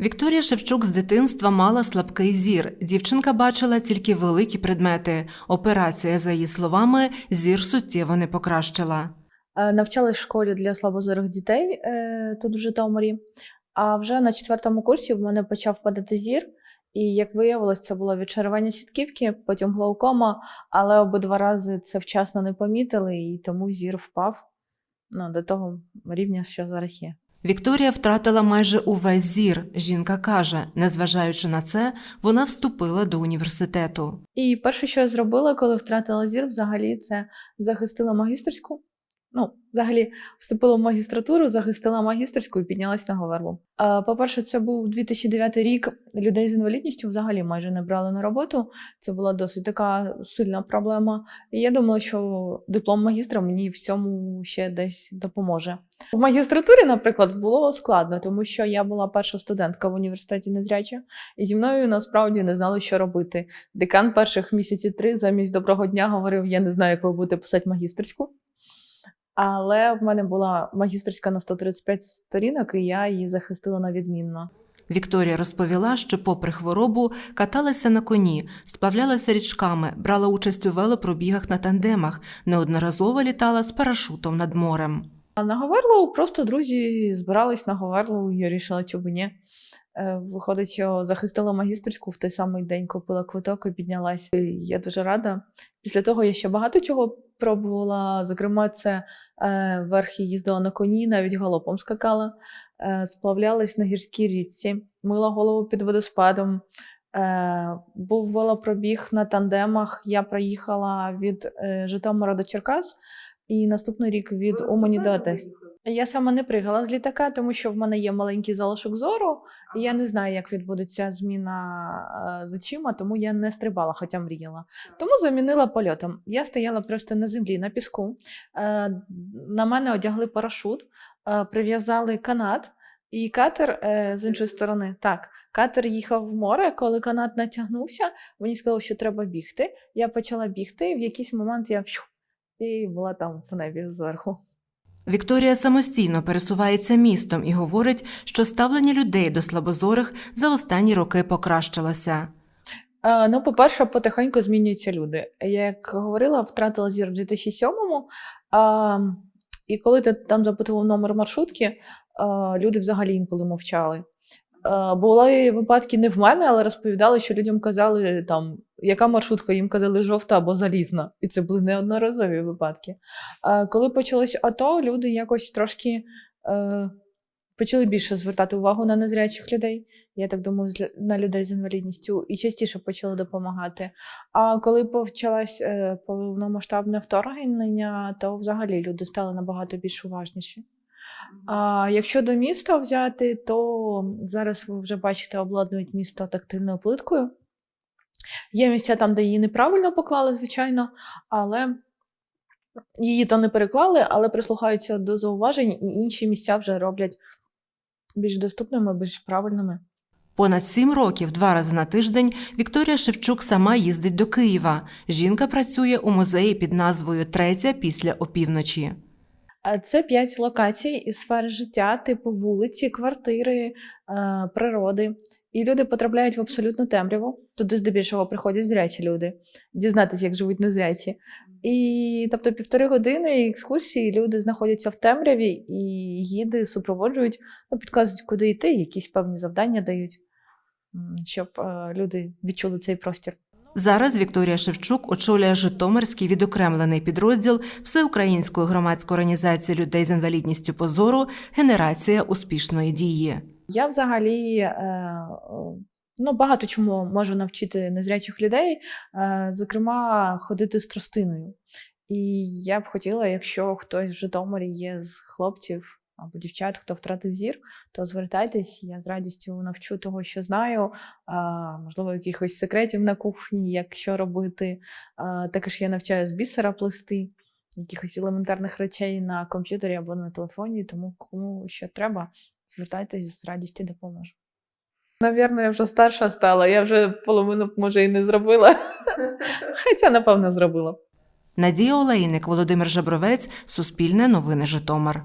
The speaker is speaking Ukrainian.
Вікторія Шевчук з дитинства мала слабкий зір. Дівчинка бачила тільки великі предмети. Операція, за її словами, зір суттєво не покращила. Е, Навчалась в школі для слабозорих дітей е, тут в Житомирі. А вже на четвертому курсі в мене почав падати зір. І як виявилось, це було відчарування сітківки, потім глаукома, але обидва рази це вчасно не помітили, і тому зір впав ну, до того рівня, що зараз є. Вікторія втратила майже увесь зір. Жінка каже, незважаючи на це, вона вступила до університету. І перше, що я зробила, коли втратила зір, взагалі це захистила магістерську. Ну, взагалі, вступила в магістратуру, захистила магістерську і піднялась на Говерлу. Е, По-перше, це був 2009 рік. Людей з інвалідністю взагалі майже не брали на роботу. Це була досить така сильна проблема. І я думала, що диплом магістра мені в цьому ще десь допоможе. В магістратурі, наприклад, було складно, тому що я була перша студентка в університеті незряча, і зі мною насправді не знали, що робити. Декан перших місяців три замість доброго дня говорив: Я не знаю, як ви будете писати магістерську. Але в мене була магістерська на 135 сторінок, і я її захистила на відмінно. Вікторія розповіла, що, попри хворобу, каталася на коні, сплавлялася річками, брала участь у велопробігах на тандемах, неодноразово літала з парашутом над морем. А на Говерлу просто друзі збирались на Говерлу, і я рішила, чому ні. Е, Виходить, що захистила магістерську в той самий день купила квиток і піднялась. І Я дуже рада. Після того я ще багато чого пробувала. Зокрема, це е, верхи їздила на коні, навіть галопом скакала, е, сплавлялась на гірській річці, мила голову під водоспадом. Е, був велопробіг на тандемах. Я проїхала від е, Житомира до Черкас. І наступний рік від Умані. Я саме не пригала з літака, тому що в мене є маленький залишок зору, і я не знаю, як відбудеться зміна е, з очима, тому я не стрибала, хоча мріяла. Тому замінила польотом. Я стояла просто на землі, на піску. Е, на мене одягли парашут, е, прив'язали канат, і катер з іншої сторони. Так, катер їхав в море. Коли канат натягнувся, мені сказали, що треба бігти. Я почала бігти, і в якийсь момент я і була там в небі зверху. Вікторія самостійно пересувається містом і говорить, що ставлення людей до слабозорих за останні роки покращилося. Ну, по-перше, потихеньку змінюються люди. Я, як говорила, втратила зір в 2007-му. А, і коли ти там запитував номер маршрутки, люди взагалі інколи мовчали. Були випадки не в мене, але розповідали, що людям казали, там, яка маршрутка, їм казали жовта або залізна. І це були неодноразові випадки. А, коли почалось АТО, люди якось трошки. Е, Почали більше звертати увагу на незрячих людей я так думаю, на людей з інвалідністю і частіше почали допомагати. А коли почалось е, повномасштабне вторгнення, то взагалі люди стали набагато більш уважніші. А якщо до міста взяти, то зараз ви вже бачите, обладнують місто тактильною плиткою. Є місця там, де її неправильно поклали, звичайно, але її то не переклали, але прислухаються до зауважень, і інші місця вже роблять більш доступними, більш правильними. Понад сім років, два рази на тиждень, Вікторія Шевчук сама їздить до Києва. Жінка працює у музеї під назвою Третя після опівночі. Це п'ять локацій із сфери життя, типу вулиці, квартири, е, природи. І люди потрапляють в абсолютну темряву. Туди здебільшого приходять зрячі люди, дізнатися, як живуть незрячі. І тобто півтори години екскурсії люди знаходяться в темряві, і гіди супроводжують, ну, підказують, куди йти, якісь певні завдання дають, щоб е, люди відчули цей простір. Зараз Вікторія Шевчук очолює Житомирський відокремлений підрозділ Всеукраїнської громадської організації людей з інвалідністю позору Генерація успішної дії. Я взагалі е, е, ну, багато чому можу навчити незрячих людей, е, зокрема, ходити з тростиною. І я б хотіла, якщо хтось в Житомирі є з хлопців або дівчат, хто втратив зір, то звертайтесь, я з радістю навчу того, що знаю. А, можливо, якихось секретів на кухні, як що робити. А, також я навчаю з бісера плести, якихось елементарних речей на комп'ютері або на телефоні, тому кому що треба, звертайтесь з радістю допоможу. Навірно, я вже старша стала, я вже половину, може, і не зробила. Хоча, напевно, зробила. Надія Олейник, Володимир Жабровець, Суспільне новини Житомир.